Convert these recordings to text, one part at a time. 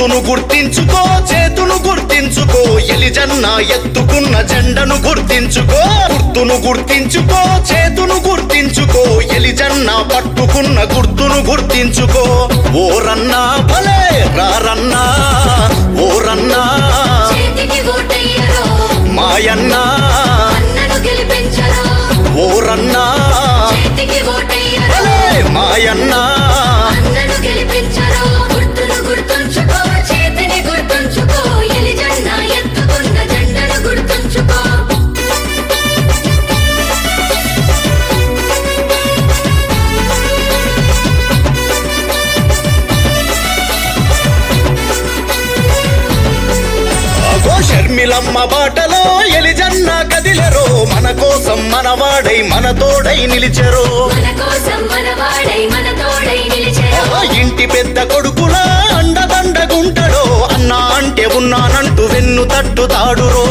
గుర్తును గుర్తించుకో చేతును గుర్తించుకో. ఎలిజన్న ఎత్తుకున్న జెండను గుర్తించుకో. గుర్తును గుర్తించుకో చేతును గుర్తించుకో. ఎలిజన్న పట్టుకున్న గుర్తును గుర్తించుకో. ఓరన్నా భలే రారన్నా ఓరన్నా. మాయన్నా అగో షర్మిలమ్మ బాటలో ఎలిజన్న కదిలెరో. మన కోసం మనవాడై మన తోడై నిలిచెరో. ఇంటి పెద్ద కొడుకులా అండదండగుంటడో. అన్నా అంటే ఉన్నానంటూ వెన్ను తట్టుతాడురో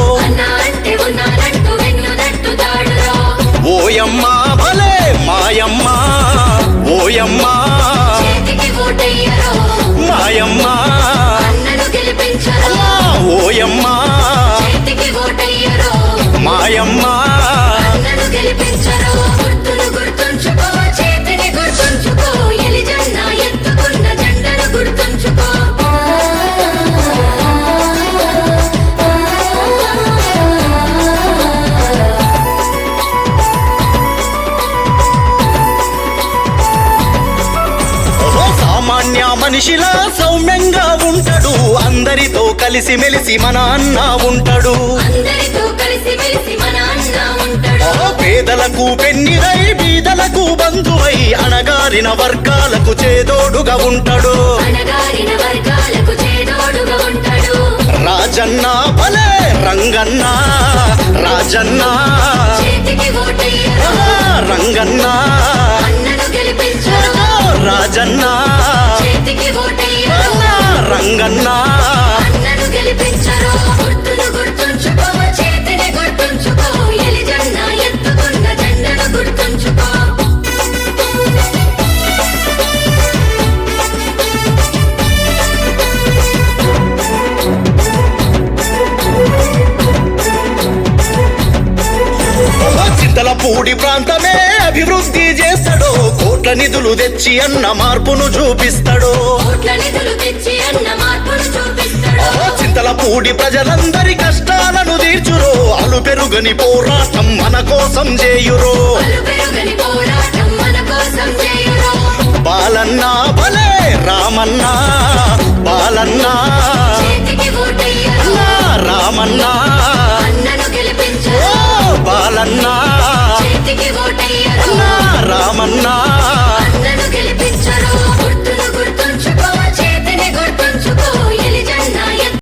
సామాన్య మనిషిలా సౌమ్యంగా ఉంటాడు. అందరితో కలిసి మెలిసి మన అన్న ఉంటాడు. పేదలకు పెన్నిదై బీదలకు బంధువై అణగారిన వర్గాలకు చేదోడుగా ఉంటాడు. రాజన్న భలే రంగన్న రాజన్న. రంగన్న. రాజన్న. ఓ చింతలపూడి ప్రాంతమే అభివృద్ధి చేస్తాడు. కోట్ల నిధులు తెచ్చి అన్న మార్పును చూపిస్తాడు. చింతలపూడి ప్రజలందరి కష్టాలను తీర్చురో. అలు పెరుగని పోరాటం మన కోసం చేయురో. బాలన్న భలే రామన్న బాలన్న. రామన్న. బాలన్న. రామన్న.